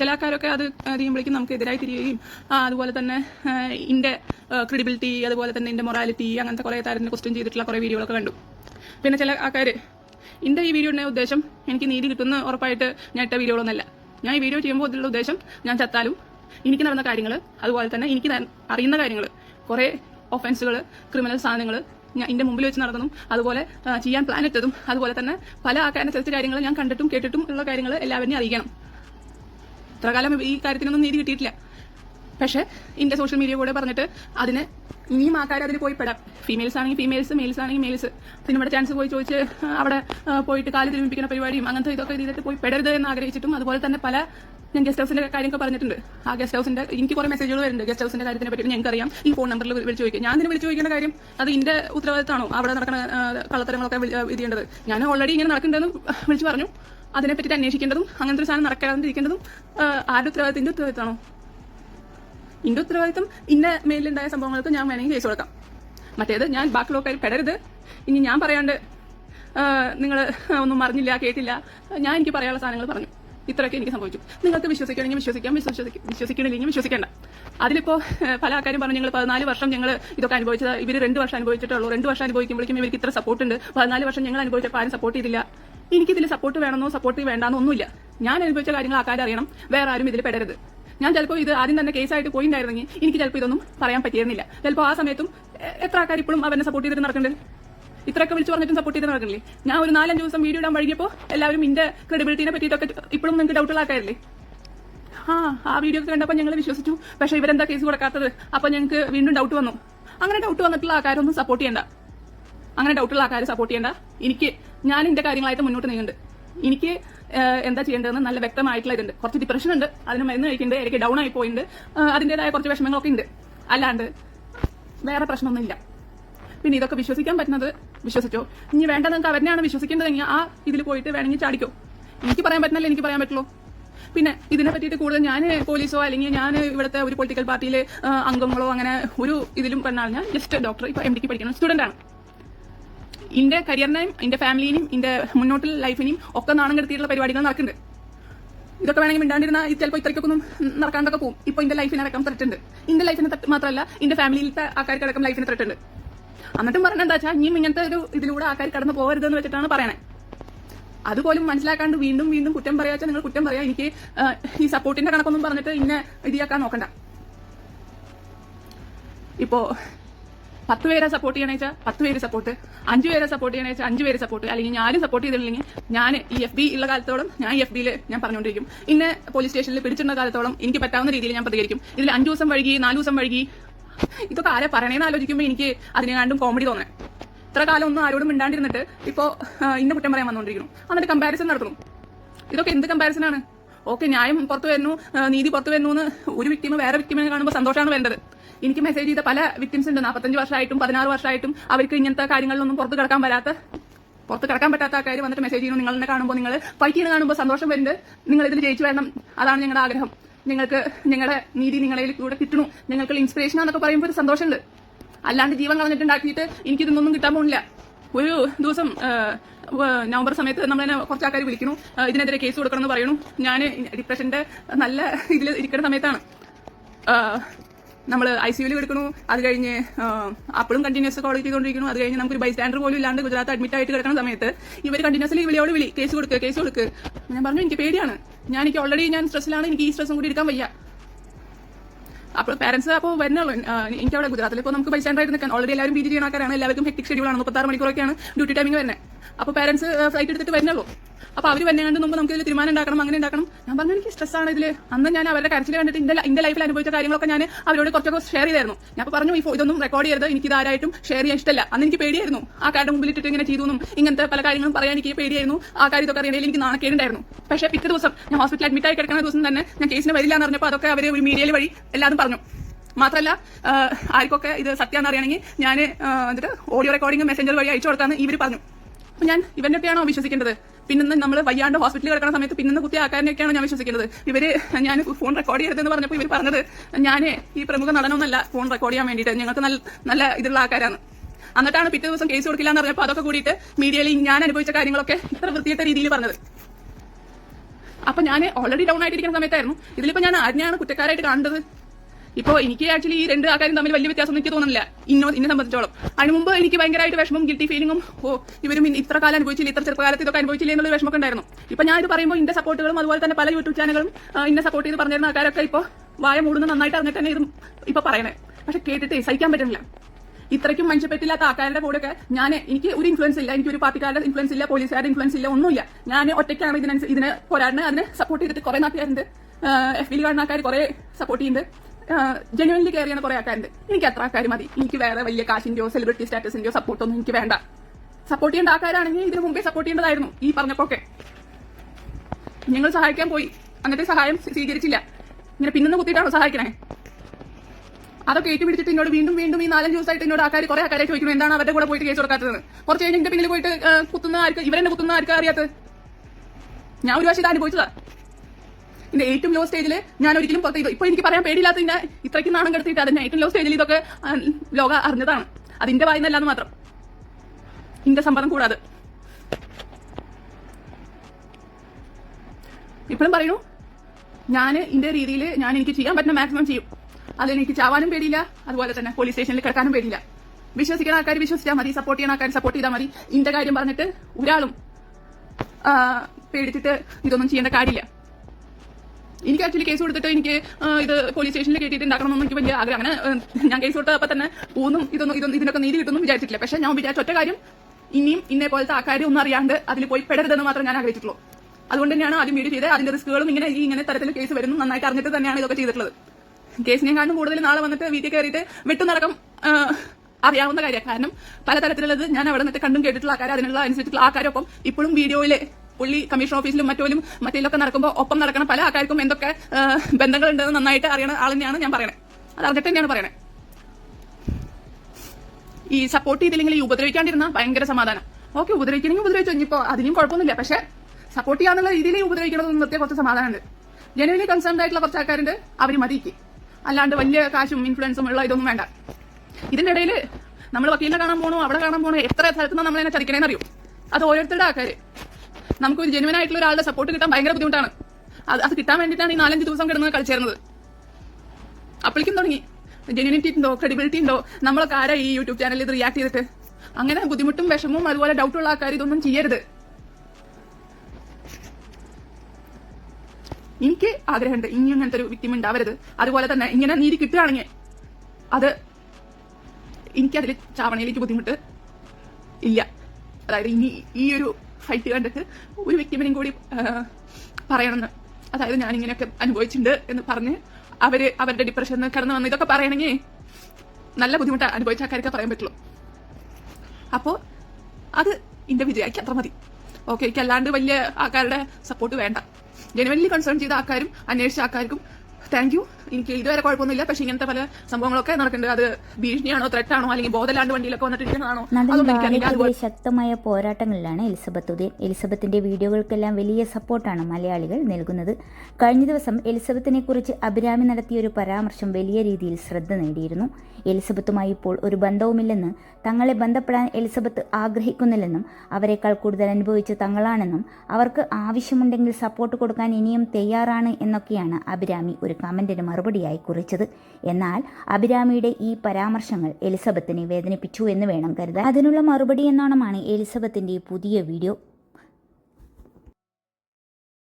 ചില ആൾക്കാരൊക്കെ അത് ചെയ്യുമ്പോഴേക്കും നമുക്ക് എതിരായി തിരിയുകയും അതുപോലെ തന്നെ ഇന്റെ ക്രെഡിബിലിറ്റി അതുപോലെ തന്നെ ഇന്റെ മൊറാലിറ്റി അങ്ങനത്തെ കുറേ താരത്തിന് ക്വസ്റ്റ്യൻ ചെയ്തിട്ടുള്ള കുറേ വീഡിയോകളൊക്കെ കണ്ടു. പിന്നെ ചില ആൾക്കാർ ഇന്റെ ഈ വീഡിയോയുടെ ഉദ്ദേശം എനിക്ക് നീതി കിട്ടുന്ന ഉറപ്പായിട്ട് ഞാൻ ഇട്ട വീഡിയോകളൊന്നല്ല ഞാൻ ഈ വീഡിയോ ചെയ്യുമ്പോൾ ഇതിലുള്ള ഉദ്ദേശം ഞാൻ ചത്താലും എനിക്ക് നടന്ന കാര്യങ്ങൾ അതുപോലെ തന്നെ എനിക്ക് അറിയുന്ന കാര്യങ്ങൾ കുറേ ഒഫൻസുകൾ ക്രിമിനൽ സാധനങ്ങൾ ഞാൻ എന്റെ മുമ്പിൽ വെച്ച് നടന്നതും അതുപോലെ ചെയ്യാൻ പ്ലാൻ ഇട്ടതും അതുപോലെ തന്നെ പല ആൾക്കാരനുസരിച്ച് കാര്യങ്ങൾ ഞാൻ കണ്ടിട്ടും കേട്ടിട്ടും ഉള്ള കാര്യങ്ങൾ എല്ലാവരെയും അറിയിക്കണം. ഇത്ര കാലം ഈ കാര്യത്തിനൊന്നും നീതി കിട്ടിയിട്ടില്ല. പക്ഷേ ഇന്റെ സോഷ്യൽ മീഡിയ കൂടെ പറഞ്ഞിട്ട് അതിന് ഇനിയും ആൾക്കാർ അതിൽ പോയി പെടാം. ഫീമെയിൽസ് ആണെങ്കിൽ ഫീമെയിൽസ് മെയിൽസ് ആണെങ്കിൽ മെയിൽസ് സിനിമയുടെ ചാൻസ് പോയി ചോദിച്ച് അവിടെ പോയിട്ട് കാൽ തിരുമിപ്പിക്കുന്ന പരിപാടിയും അങ്ങനത്തെ ഇതൊക്കെ ചെയ്തിട്ട് പോയി പെടരുത് എന്ന് ആഗ്രഹിച്ചിട്ടും അതുപോലെ തന്നെ പല ഞാൻ ഗസ്റ്റ് ഹൗസിന്റെ കാര്യമൊക്കെ പറഞ്ഞിട്ടുണ്ട്. ആ ഗസ്റ്റ് ഹൗസിന്റെ എനിക്ക് കുറെ മെസ്സേജുകൾ വരുന്നുണ്ട്. ഗസ്റ്റ് ഹൗസിന്റെ കാര്യത്തിനെ പറ്റി ഞങ്ങൾക്ക് അറിയാം. ഈ ഫോൺ നമ്പറിൽ വിളിച്ചു ചോദിക്കാം. ഞാൻ ഇതിന് വിളിച്ചു ചോദിക്കുന്ന കാര്യം അത് ഇന്റെ ഉത്തരവാദിത്തമാണോ? അവിടെ നടക്കുന്ന കള്ളത്തരങ്ങളൊക്കെ ഇത് ചെയ്യേണ്ടത്. ഞാൻ ഓൾറെഡി ഇങ്ങനെ നടക്കുന്നുണ്ടെന്ന് വിളിച്ചു പറഞ്ഞു. അതിനെ പറ്റിയിട്ട് അന്വേഷിക്കേണ്ടതും അങ്ങനത്തെ ഒരു സാധനം നടക്കാതിരിക്കേണ്ടതും ആരുടെ ഉത്തരവാദിത്തത്തിന്റെ ഉത്തരവാദിത്തമാണോ? ഇന്റെ ഉത്തരവാദിത്തം ഇന്ന മേലിലുണ്ടായ സംഭവങ്ങൾക്ക് ഞാൻ വേണമെങ്കിൽ കേസ് കൊടുക്കാം. മറ്റേത് ഞാൻ ബാക്കിയുള്ളവർ പെടരുത്. ഇനി ഞാൻ പറയാണ്ട് നിങ്ങൾ ഒന്നും അറിഞ്ഞില്ല കേട്ടില്ല. ഞാൻ എനിക്ക് പറയാനുള്ള സാധനങ്ങൾ പറഞ്ഞു. ഇത്രയൊക്കെ എനിക്ക് സംഭവിച്ചു. നിങ്ങൾക്ക് വിശ്വസിക്കണമെങ്കിൽ വിശ്വസിക്കാം വിശ്വസിക്ക- വിശ്വസിക്കണില്ലെങ്കിൽ വിശ്വസിക്കേണ്ട. അതിലിപ്പോ പല ആൾക്കാരും പറഞ്ഞു ഞങ്ങൾ പതിനാല് വർഷം ഞങ്ങൾ ഇതൊക്കെ അനുഭവിച്ചത്. ഇവർ രണ്ട് വർഷം അനുഭവിച്ചിട്ടുള്ളൂ രണ്ട് വർഷം അനുഭവിക്കുമ്പോഴേക്കും ഇവർക്ക് ഇത്ര സപ്പോർട്ട് ഉണ്ട്. പതിനാല് വർഷം ഞങ്ങൾ അനുഭവിച്ചപ്പോൾ ആരും സപ്പോർട്ട് ചെയ്തില്ല. എനിക്കിതിൽ സപ്പോർട്ട് വേണമെന്നോ സപ്പോർട്ട് വേണ്ടാന്നോ ഒന്നുമില്ല. ഞാൻ അനുഭവിച്ച കാര്യങ്ങൾ ആൾക്കാർ അറിയണം. വേറെ ആരും ഇതിൽ പെടരുത്. ഞാൻ ചിലപ്പോൾ ഇത് ആദ്യം തന്നെ കേസായിട്ട് പോയിണ്ടായിരുന്നെങ്കിൽ എനിക്ക് ചിലപ്പോൾ ഇതൊന്നും പറയാൻ പറ്റിയിരുന്നില്ല. ചിലപ്പോൾ ആ സമയത്തും എത്ര ആൾക്കാർ ഇപ്പോഴും അവനെ സപ്പോർട്ട് ചെയ്തിട്ട് നടക്കുന്നുണ്ട്? ഇത്രയൊക്കെ വിളിച്ചു പറഞ്ഞിട്ടും സപ്പോർട്ട് ചെയ്ത് നടക്കണില്ലേ ഞാൻ ഒരു നാലഞ്ച് ദിവസം വീഡിയോ ഇടാൻ വൈകിയപ്പോൾ എല്ലാവരും ഇന്റെ ക്രെഡിബിലിറ്റിനെ പറ്റിയിട്ടൊക്കെ ഇപ്പോഴും നിങ്ങൾക്ക് ഡൗട്ടുള്ള ആൾക്കാരില്ലേ? ആ ആ വീഡിയോ കണ്ടപ്പോൾ ഞങ്ങൾ വിശ്വസിച്ചു. പക്ഷെ ഇവരെന്താ കേസ് കൊടുക്കാത്തത്? അപ്പൊ ഞങ്ങൾക്ക് വീണ്ടും ഡൗട്ട് വന്നു. അങ്ങനെ ഡൗട്ട് വന്നിട്ടുള്ള ആൾക്കാരൊന്നും സപ്പോർട്ട് ചെയ്യണ്ട. അങ്ങനെ ഡൗട്ടുള്ള ആൾക്കാർ സപ്പോർട്ട് ചെയ്യണ്ട. എനിക്ക് ഞാൻ എന്റെ കാര്യങ്ങളായിട്ട് മുന്നോട്ട് നീങ്ങുന്നുണ്ട്. എനിക്ക് എന്താ ചെയ്യേണ്ടതെന്ന് നല്ല വ്യക്തമായിട്ടുള്ള ഇതുണ്ട്. കുറച്ച് ഡിപ്രഷൻ ഉണ്ട്. അതിന് മരുന്ന് കഴിക്കുന്നുണ്ട്. എനിക്ക് ഡൗൺ ആയി പോയിട്ടുണ്ട്. അതിന്റേതായ കുറച്ച് വിഷമങ്ങളൊക്കെ ഉണ്ട്. അല്ലാണ്ട് വേറെ പ്രശ്നമൊന്നുമില്ല. പിന്നെ ഇതൊക്കെ വിശ്വസിക്കാൻ പറ്റുന്നത് വിശ്വസിച്ചോ? ഇനി വേണ്ട നിങ്ങൾക്ക് അവരെയാണ് വിശ്വസിക്കേണ്ടതെങ്കിൽ ആ ഇതിൽ പോയിട്ട് വേണമെങ്കിൽ ചാടിക്കോ. എനിക്ക് പറയാൻ പറ്റുന്നല്ലേ എനിക്ക് പറയാൻ പറ്റുള്ളൂ. പിന്നെ ഇതിനെ പറ്റിയിട്ട് കൂടുതൽ ഞാൻ പോലീസോ അല്ലെങ്കിൽ ഞാൻ ഇവിടുത്തെ ഒരു പൊളിറ്റിക്കൽ പാർട്ടിയിലെ അംഗങ്ങളോ അങ്ങനെ ഒരു ഇതിലും പറഞ്ഞാൽ ഞാൻ ജസ്റ്റ് ഡോക്ടർ ഇപ്പൊ എം ഡിക്ക് പഠിക്കുന്ന സ്റ്റുഡന്റ് ആണ്. എന്റെ കരിയറിനെയും എന്റെ ഫാമിലിനെയും എന്റെ മുന്നോട്ടുള്ള ലൈഫിനെയും ഒക്കെ നാണം കെടുത്തിയിട്ടുള്ള പരിപാടികൾ നടക്കുന്നുണ്ട്. ഇതൊക്കെ വേണമെങ്കിൽ മിണ്ടാണ്ടിരുന്ന ചിലപ്പോൾ ഇത്രയ്ക്കൊക്കെ ഒന്നും നടക്കാണ്ടൊക്കെ പോകും ഇപ്പൊ എന്റെ ലൈഫിനെ അടക്കം ത്രെറ്റ് ഉണ്ട് എന്റെ ലൈഫിന് മാത്രമല്ല എന്റെ ഫാമിലിയിലത്തെ ആൾക്കാർക്ക് അടക്കം ലൈഫിന് ത്രെറ്റ് ഉണ്ട് എന്നിട്ടും പറഞ്ഞ എന്താ വെച്ചാൽ ഇനിയും ഇങ്ങനത്തെ ഒരു ഇതിലൂടെ ആൾക്കാർ കടന്നു പോകരുതെന്ന് വെച്ചിട്ടാണ് പറയണേ. അതുപോലും മനസ്സിലാക്കാണ്ട് വീണ്ടും വീണ്ടും കുറ്റം പറയാ വെച്ചാൽ നിങ്ങൾ കുറ്റം പറയാ. എനിക്ക് ഈ സപ്പോർട്ടിന്റെ കണക്കൊന്നും പറഞ്ഞിട്ട് ഇന്നെ ഇതിയാക്കാൻ നോക്കണ്ട. ഇപ്പോ പത്ത് പേരെ സപ്പോർട്ട് ചെയ്യണ വെച്ചാൽ പത്ത് പേര് സപ്പോർട്ട് അഞ്ച് പേരെ സപ്പോർട്ട് ചെയ്യണ വെച്ചാൽ അഞ്ചു പേര് സപ്പോർട്ട് അല്ലെങ്കിൽ ഞാനും സപ്പോർട്ട് ചെയ്തില്ലെങ്കിൽ ഞാൻ ഈ എഫ് ബി ഉള്ള കാലത്തോളം ഞാൻ എഫ് ബിയിൽ ഞാൻ പറഞ്ഞുകൊണ്ടിരിക്കും. ഇന്ന് പോലീസ് സ്റ്റേഷനിൽ പിടിച്ചിട്ടുള്ള കാലത്തോളം എനിക്ക് പറ്റാവുന്ന രീതിയിൽ ഞാൻ പ്രതികരിക്കും. ഇതിൽ അഞ്ച് ദിവസം വഴുകി നാല് ദിവസം വഴുകി. ഇതൊക്കെ ആരെ പറയണേന്ന് ആലോചിക്കുമ്പോൾ എനിക്ക് അതിനെങ്ങാണ്ടും കോമഡി തോന്നേ. ഇത്ര കാലം ഒന്നും ആരോടും മിണ്ടാണ്ടിരുന്നിട്ട് ഇപ്പോ ഇന്ന കുറ്റം പറയാൻ വന്നുകൊണ്ടിരിക്കുന്നു എന്നിട്ട് കമ്പാരിസൺ നടത്തുന്നു. ഇതൊക്കെ എന്ത് കമ്പാരിസൺ ആണ്? ഓക്കെ ന്യായം പുറത്തു വരുന്നു നീതി പുറത്തു വരുന്നു എന്ന് ഒരു വ്യക്തിമ വേറെ വ്യക്തിമെന്ന് കാണുമ്പോൾ സന്തോഷമാണ് വേണ്ടത്. എനിക്ക് മെസ്സേജ് ചെയ്ത പല വിക്ടിംസ് ഉണ്ട്. നാൽപ്പത്തഞ്ച് വർഷമായിട്ടും പതിനാറ് വർഷമായിട്ടും അവർക്ക് ഇങ്ങനത്തെ കാര്യങ്ങളിലൊന്നും പുറത്ത് കിടക്കാൻ വരാത്ത പുറത്ത് കിടക്കാൻ പറ്റാത്ത ആൾക്കാർ വന്നിട്ട് മെസ്സേജ് ചെയ്യുന്നു. നിങ്ങൾ എന്നെ കാണുമ്പോൾ നിങ്ങൾ ഫൈറ്റ് ചെയ്യുന്ന കാണുമ്പോൾ സന്തോഷം വരുന്നുണ്ട്. നിങ്ങൾ ഇതിൽ ജയിച്ചു വേണം അതാണ് ഞങ്ങളുടെ ആഗ്രഹം. നിങ്ങൾക്ക് നിങ്ങളുടെ നീതി നിങ്ങളെ കൂടെ കിട്ടണു. നിങ്ങൾക്ക് ഇൻസ്പിറേഷൻ എന്നൊക്കെ പറയുമ്പോൾ ഒരു സന്തോഷമുണ്ട്. അല്ലാണ്ട് ജീവൻ കളഞ്ഞിട്ടുണ്ടാക്കിയിട്ട് എനിക്കിതൊന്നും കിട്ടാൻ പോകുന്നില്ല ഒരു ദിവസം നവംബർ സമയത്ത് നമ്മളെ കുറച്ച് ആൾക്കാർ വിളിക്കണു ആ, ഇതിനെതിരെ കേസ് കൊടുക്കണം എന്ന് പറയണു ഞാൻ ഡിപ്രഷന്റെ നല്ല ഇതിൽ ഇരിക്കുന്ന സമയത്താണ്. നമ്മൾ ഐ സിയുയിൽ കിടക്കണു അത് കഴിഞ്ഞ് അപ്പോഴും കണ്ടിന്യൂസ് കോൾ ചെയ്തുകൊണ്ടിരിക്കുന്നു അത് കഴിഞ്ഞ് നമുക്കൊരു ബൈസ്റ്റാൻഡർ പോലും ഇല്ലാണ്ട് ഗുജറാത്ത് അഡ്മിറ്റ് ആയിട്ട് കിടക്കുന്ന സമയത്ത് ഇവർ കണ്ടിന്യൂസ്ലി വിളിയോട് വിളി കേസ് കൊടുക്കുക കേസ് കൊടുക്കുക ഞാൻ പറഞ്ഞു എനിക്ക് പേടിയാണ്. ഞാൻ എനിക്ക് ഓൾറെഡി ഞാൻ സ്ട്രെസ്സിലാണ് എനിക്ക് ഈ സ്ട്രെസ്സും കൂടി എടുക്കാൻ വയ്യ. അപ്പോൾ പാരന്റ്സ് അപ്പോൾ വരുന്നുള്ളൂ എനിക്ക് അവിടെ ഗുജറാത്തിൽ ഇപ്പോൾ നമുക്ക് ബൈസ്റ്റാൻഡർ ആയിട്ട് നിൽക്കാൻ. ഓൾറെഡി എല്ലാവരും പി ജി ചെയ്യുന്ന ആൾക്കാരാണ്. എല്ലാവർക്കും ഹെക്ടിക് ഷെഡ്യൂളാണ് മുപ്പത്താറ് മണിക്കൂറൊക്കെയാണ് ഡ്യൂട്ടി ടൈമിംഗ് വരുന്നത്. അപ്പോൾ പേരൻസ് ഫ്ലൈറ്റ് എടുത്തിട്ട് വരുന്നല്ലോ. അപ്പോൾ അവർ വരുന്നതിന് മുമ്പ് നമുക്ക് ഇതിൽ തീരുമാനം ഉണ്ടാക്കണം അങ്ങനെ ഉണ്ടാക്കണം. ഞാൻ പറഞ്ഞു എനിക്ക് സ്ട്രെസ് ആണ് ഇതിൽ അന്ന് ഞാൻ അവരുടെ കരച്ചിൽ കണ്ടിട്ട് എന്റെ ലൈഫിൽ അനുഭവിച്ച കാര്യങ്ങളൊക്കെ ഞാൻ അവരോട് കുറച്ചൊക്കെ ഷെയർ ചെയ്തായിരുന്നു. ഞാൻ അപ്പോൾ പറഞ്ഞു ഇതൊന്നും റെക്കോർഡ് ചെയ്യരുത്. എനിക്ക് ഇതാരായിട്ടും ഷെയർ ചെയ്യാൻ ഇഷ്ടമല്ല അന്ന് എനിക്ക് പേടിയായിരുന്നു. ആ കാരുടെ മുമ്പിൽ ഇട്ടിട്ട് ഇങ്ങനെ ചെയ്തു ഇങ്ങനത്തെ പല കാര്യങ്ങളും പറയാൻ എനിക്ക് പേടിയായിരുന്നു. ആ കാര്യത്തൊക്കെ അറിയണമെങ്കിൽ എനിക്ക് നാണക്കേടുണ്ടായിരുന്നു. പക്ഷേ പിറ്റേ ദിവസം ഞാൻ ഹോസ്പിറ്റലിൽ അഡ്മിറ്റ് ആയി കിടക്കുന്ന ദിവസം തന്നെ ഞാൻ കേസിന് വരില്ല എന്ന് പറഞ്ഞപ്പോൾ അതൊക്കെ അവർ ഒരു മീഡിയയിൽ വഴി എല്ലാവരും പറഞ്ഞു. മാത്രമല്ല ആർക്കൊക്കെ ഇത് സത്യം അറിയണമെങ്കിൽ ഞാൻ എന്നിട്ട് ഓഡിയോ റെക്കോർഡിംഗ് മെസ്സഞ്ചർ വഴി അയച്ചു കൊടുക്കാന്ന് ഇവർ പറഞ്ഞു. അപ്പൊ ഞാൻ ഇവനൊക്കെയാണോ വിശ്വസിക്കേണ്ടത്? പിന്നെ നമ്മൾ വയ്യാണ്ട് ഹോസ്പിറ്റലിൽ കിടക്കുന്ന സമയത്ത് പിന്നെ കുത്തിയ ആൾക്കാരിനെയൊക്കെയാണോ ഞാൻ വിശ്വസിക്കുന്നത് ഇവർ ഞാൻ ഫോൺ റെക്കോർഡ് ചെയ്യരുതെന്ന് പറഞ്ഞപ്പോൾ ഇവർ പറഞ്ഞത് ഞാൻ ഈ പ്രമുഖ നടനൊന്നല്ല ഫോൺ റെക്കോർഡ് ചെയ്യാൻ വേണ്ടിട്ട് ഞങ്ങൾക്ക് നല്ല നല്ല ഇതുള്ള ആൾക്കാരാണ്. എന്നിട്ടാണ് പിറ്റേ ദിവസം കേസ് കൊടുക്കില്ല എന്ന് പറഞ്ഞപ്പോൾ അതൊക്കെ കൂടിയിട്ട് മീഡിയയിൽ ഞാൻ അനുഭവിച്ച കാര്യങ്ങളൊക്കെ ഇത്ര വൃത്തിയിട്ട രീതിയിൽ പറഞ്ഞത്. അപ്പൊ ഞാൻ ഓൾറെഡി ഡൗൺ ആയിട്ടിരിക്കുന്ന സമയത്തായിരുന്നു. ഇതിലിപ്പോ ഞാൻ ആരെയാണ് കുറ്റക്കാരായിട്ട് കാണേണ്ടത്? ഇപ്പോ എനിക്ക് ആക്ച്വലി ഈ രണ്ട് ആൾക്കാരും തമ്മിൽ വലിയ വ്യത്യാസം എനിക്ക് തോന്നുന്നില്ല. ഇന്നോ ഇന്നെ സംബന്ധിച്ചോളം. അതിന് മുമ്പ് എനിക്ക് ഭയങ്കരമായിട്ട് വിഷമം ഗിൽറ്റി ഫീലിംഗും ഓ ഇവരും ഇത്ര കാലം അനുഭവിച്ചില്ല ഇത്ര ചെറുപ്പകാലത്ത് ഇതൊക്കെ അനുഭവിച്ചില്ല എന്നുള്ള വിഷമമൊക്കെ ഉണ്ടായിരുന്നു. ഇപ്പൊ ഞാൻ ഇത് പറയുമ്പോൾ ഇന്റെ സപ്പോർട്ടുകളും അതുപോലെ തന്നെ പല യൂട്യൂബ് ചാനലുകളും ഇന്നെ സപ്പോർട്ട് ചെയ്ത് പറഞ്ഞിരുന്ന ആൾക്കാരൊക്കെ ഇപ്പോൾ വായ മൂടുന്ന നന്നായിട്ട് അറിഞ്ഞിട്ട് തന്നെ ഇതും ഇപ്പൊ പറയണേ. പക്ഷെ കേട്ടിട്ട് സഹിക്കാൻ പറ്റുന്നില്ല. ഇത്രയ്ക്കും മനുഷ്യപ്പറ്റില്ലാത്ത ആൾക്കാരുടെ കൂടെയൊക്കെ ഞാൻ എനിക്ക് ഒരു ഇൻഫ്ലുവൻസ് ഇല്ല എനിക്ക് ഒരു പാർട്ടിക്കാരുടെ ഇൻഫ്ലുവൻസ് ഇല്ല പോലീസുകാരുടെ ഇൻഫ്ലുവൻസ് ഇല്ല ഒന്നുമില്ല. ഞാൻ ഒറ്റയ്ക്കാണ് ഇതിനെ ഇതിനെ പോരാടിന് അതിനെ സപ്പോർട്ട് ചെയ്തിട്ട് കുറെ നാട്ടുകാരുണ്ട്. എഫ് ബിയിൽ കാണുന്ന ആൾക്കാർ കുറെ സപ്പോർട്ട് ചെയ്യുന്നുണ്ട്. ജെനുവൻലി കയറി ചെയ്യുന്ന കുറെ ആൾക്കാരുണ്ട്. എനിക്ക് അത്ര ആൾക്കാർ മതി. എനിക്ക് വേറെ വലിയ കാശിന്റെയോ സെലിബ്രിറ്റി സ്റ്റാറ്റസിന്റെയോ സപ്പോർട്ടൊന്നും എനിക്ക് വേണ്ട. സപ്പോർട്ട് ചെയ്യേണ്ട ആൾക്കാരാണെങ്കിൽ ഇതിനു മുമ്പേ സപ്പോർട്ട് ചെയ്യേണ്ടതായിരുന്നു ഈ പറഞ്ഞപ്പോക്കെ ഞങ്ങൾ സഹായിക്കാൻ പോയി. അങ്ങനത്തെ സഹായം സ്വീകരിച്ചില്ല. ഇങ്ങനെ പിന്നെ കുത്തിയിട്ടാണോ സഹായിക്കണേ? അതൊക്കെ ഏറ്റുപിടിച്ചിട്ട് എന്നോട് വീണ്ടും വീണ്ടും ഈ നാലഞ്ച് ദിവസമായിട്ട് എന്നോട് ആൾക്കാർ കുറെ ആൾക്കാരെ ചോദിക്കുന്നു എന്താണ് അവരുടെ കൂടെ പോയിട്ട് കേസ് കൊടുക്കാത്തത് കുറച്ച് കഴിഞ്ഞ് പിന്നിൽ പോയിട്ട് കുത്തുന്ന ആർക്ക് ഇവരെന്നെ കുത്തുന്ന ആർക്കാ അറിയാത്തത്? ഞാൻ ഒരു വശം ഇത് അനുഭവിച്ചതാ. ഇതിന്റെ ഏറ്റവും ലോ സ്റ്റേജിൽ ഞാൻ ഒരിക്കലും പുറത്ത് ഇപ്പൊ എനിക്ക് പറയാൻ പേടിയില്ലാത്ത ഇന്ന ഇത്രയ്ക്ക് നാണം കെടുത്തിട്ട് അതിന്റെ ഏറ്റവും ലോ സ്റ്റേജിൽ ഇതൊക്കെ ലോക അറിഞ്ഞതാണ്. അതിന്റെ വായനല്ലാന്ന് മാത്രം. ഇന്റെ സമ്മതം കൂടാതെ. ഇപ്പോഴും പറയണു ഞാൻ ഇന്റെ രീതിയിൽ ഞാൻ എനിക്ക് ചെയ്യാൻ പറ്റുന്ന മാക്സിമം ചെയ്യും. അതിൽ എനിക്ക് ചാവാനും പേടിയില്ല അതുപോലെ തന്നെ പോലീസ് സ്റ്റേഷനിൽ കിടക്കാനും പേടിയില്ല. വിശ്വസിക്കുന്ന ആൾക്കാർ വിശ്വസിച്ചാൽ മതി സപ്പോർട്ട് ചെയ്യുന്ന ആൾക്കാർ സപ്പോർട്ട് ചെയ്താൽ മതി. ഇന്റെ കാര്യം പറഞ്ഞിട്ട് ഒരാളും പേടിച്ചിട്ട് ഇതൊന്നും ചെയ്യേണ്ട കാര്യമില്ല. എനിക്ക് ആക്ച്വലി കേസ് കൊടുത്തിട്ട് എനിക്ക് ഇത് പോലീസ് സ്റ്റേഷനിൽ കേട്ടിട്ട് ഉണ്ടാക്കണമെന്നൊന്നും എനിക്ക് വലിയ ആഗ്രഹം. അങ്ങനെ ഞാൻ കേസ് കൊടുത്തപ്പോൾ തന്നെ ഒന്നും ഇതൊന്നും ഇതൊന്നും ഇതിനൊക്കെ നീതി കിട്ടുമെന്ന് വിചാരിച്ചിട്ടില്ല. പക്ഷെ ഞാൻ വിചാരിച്ച ഒറ്റ കാര്യം ഇനിയും ഇന്നെ പോലത്തെ ആൾക്കാരെ ഒന്നും അറിയാണ്ട് അതിൽ പോയി പെടരുതെന്ന് മാത്രം ഞാൻ ആഗ്രഹിച്ചിട്ടുള്ളൂ. അതുകൊണ്ട് തന്നെയാണ് ആദ്യം വീഡിയോ ചെയ്തത്. അതിന്റെ റിസ്കുകളും ഇങ്ങനെ ഈ ഇങ്ങനെ തരത്തിൽ കേസ് വരുന്നു. നന്നായിട്ട് അറിഞ്ഞിട്ട് തന്നെയാണ് ഇതൊക്കെ ചെയ്തിട്ടുള്ളത്. കേസിനെക്കാളും കൂടുതൽ നാളെ വന്നിട്ട് വീട്ടിൽ കയറിയിട്ട് വിട്ടു നടക്കും അറിയാവുന്ന കാര്യം കാരണം പലതരത്തിലുള്ളത് ഞാൻ അവിടെ നിന്നിട്ട് കണ്ടും കേട്ടിട്ടുള്ള ആൾക്കാർ അതിനുള്ള അനുസരിച്ചിട്ടുള്ള ആൾക്കാരൊപ്പം ഇപ്പോഴും വീഡിയോയിലെ പുള്ളി കമ്മീഷൻ ഓഫീസിലും മറ്റോലും മറ്റേലൊക്കെ നടക്കുമ്പോൾ ഒപ്പം നടക്കണം പല ആൾക്കാർക്കും എന്തൊക്കെ ബന്ധങ്ങൾ ഉണ്ടെന്ന് നന്നായിട്ട് അറിയണ ആൾ തന്നെയാണ് ഞാൻ പറയണേ. അത് അറിഞ്ഞിട്ട് തന്നെയാണ് പറയണേ. ഈ സപ്പോർട്ട് ചെയ്തില്ലെങ്കിൽ ഈ ഉപദ്രവിക്കാണ്ടിരുന്ന ഭയങ്കര സമാധാനം. ഓക്കെ ഉപദ്രവിക്കണമെങ്കിൽ ഉപദ്രവിച്ചു ഇനിയിപ്പോ അതിനും കുഴപ്പമൊന്നുമില്ല. പക്ഷെ സപ്പോർട്ട് ചെയ്യാന്നുള്ള രീതിയിൽ ഉപദ്രവിക്കണമെന്ന് നിർത്തിയ കുറച്ച് സമാധാനമുണ്ട്. ജനുവിന് കൺസേൺഡ് ആയിട്ടുള്ള കുറച്ച് ആൾക്കാരുണ്ട് അവർ മതിക്ക് അല്ലാണ്ട് വലിയ കാശും ഇൻഫ്ലുവൻസും ഉള്ള ഇതൊന്നും വേണ്ട. ഇതിന്റെ ഇടയിൽ നമ്മൾ വക്കീലിനെ കാണാൻ പോകണോ അവിടെ കാണാൻ പോകണോ എത്ര സ്ഥലത്ത് നിന്ന് നമ്മളെന്നെ ചതിക്കണേന്ന് അറിയും അത് ഓരോരുത്തരുടെ ആൾക്കാര്. നമുക്ക് ഒരു ജെനുവൻ ആയിട്ടുള്ള ഒരാളുടെ സപ്പോർട്ട് കിട്ടാൻ ഭയങ്കര ബുദ്ധിമുട്ടാണ്. അത് അത് കിട്ടാൻ വേണ്ടിയിട്ടാണ് ഈ നാലഞ്ച് ദിവസം കിടന്ന് കളിച്ചേരുന്നത് അപ്പോഴേക്കും തുടങ്ങി. ജെന്യൂനിറ്റി ഉണ്ടോ ക്രെഡിബിലിറ്റി ഉണ്ടോ? നമ്മളൊക്കെ ആരാ ഈ യൂട്യൂബ് ചാനലിൽ ഇത് റിയാക്ട് ചെയ്തിട്ട്? അങ്ങനെ ബുദ്ധിമുട്ടും വിഷമവും അതുപോലെ ഡൗട്ടുള്ള ആൾക്കാർ ഇതൊന്നും ചെയ്യരുത്. എനിക്ക് ആഗ്രഹമുണ്ട് ഇങ്ങനത്തെ ഒരു വിക്ടിം ഉണ്ടാവരുത്. അതുപോലെ തന്നെ ഇങ്ങനെ നീതി കിട്ടുകയാണെങ്കിൽ അത് എനിക്കതിൽ ചാവണയിലേക്ക് ബുദ്ധിമുട്ട് ഇല്ല. അതായത് ഇനി ഈ ഒരു ഫൈറ്റ് കണ്ടിട്ട് ഒരു വ്യക്തിമിനെയും കൂടി പറയണമെന്ന്. അതായത് ഞാൻ ഇങ്ങനെയൊക്കെ അനുഭവിച്ചിട്ടുണ്ട് എന്ന് പറഞ്ഞ് അവർ അവരുടെ ഡിപ്രഷൻ കടന്നു വന്ന് ഇതൊക്കെ പറയണമെങ്കിൽ നല്ല ബുദ്ധിമുട്ടാണ് അനുഭവിച്ച ആൾക്കാർക്ക് പറയാൻ പറ്റുള്ളൂ. അപ്പോ അത് ഇന്റെ വിജയാക്കി അത്ര മതി. ഓക്കെ എനിക്ക് അല്ലാണ്ട് വലിയ ആൾക്കാരുടെ സപ്പോർട്ട് വേണ്ട. ജനുവൻലി കൺസേൺ ചെയ്ത ആൾക്കാരും അന്വേഷിച്ച ആൾക്കാർക്കും താങ്ക് എനിക്ക് ഇതുവരെ കുഴപ്പമൊന്നുമില്ല. പക്ഷെ ഇങ്ങനത്തെ പല സംഭവങ്ങളൊക്കെ നടക്കുന്നുണ്ട്. അത് ഭീഷണിയാണോ ത്രെട്ടാണോ അല്ലെങ്കിൽ ബോധലാണ്ട് വണ്ടിയിലൊക്കെ വന്നിട്ടിരിക്കുന്നതാണോ? ശക്തമായ പോരാട്ടങ്ങളിലാണ് എലിസബത്ത് ഉദയൻ. എലിസബത്തിന്റെ വീഡിയോകൾക്കെല്ലാം വലിയ സപ്പോർട്ടാണ് മലയാളികൾ നൽകുന്നത്. കഴിഞ്ഞ ദിവസം എലിസബത്തിനെ കുറിച്ച് അഭിരാമി നടത്തിയ ഒരു പരാമർശം വലിയ രീതിയിൽ ശ്രദ്ധ നേടിയിരുന്നു. എലിസബത്തുമായി ഇപ്പോൾ ഒരു ബന്ധവുമില്ലെന്ന് തങ്ങളെ ബന്ധപ്പെടാൻ എലിസബത്ത് ആഗ്രഹിക്കുന്നില്ലെന്നും അവരെക്കാൾ കൂടുതൽ അനുഭവിച്ച് തങ്ങളാണെന്നും അവർക്ക് ആവശ്യമുണ്ടെങ്കിൽ സപ്പോർട്ട് കൊടുക്കാൻ ഇനിയും തയ്യാറാണ് എന്നൊക്കെയാണ് അഭിരാമി ഒരു കമന്റിന് മറുപടിയായി കുറിച്ചത്. എന്നാൽ അഭിരാമിയുടെ ഈ പരാമർശങ്ങൾ എലിസബത്തിനെ വേദനിപ്പിച്ചു എന്ന് വേണം കരുതാൻ. അതിനുള്ള മറുപടി എന്നോണമാണ് എലിസബത്തിന്റെ ഈ പുതിയ വീഡിയോ.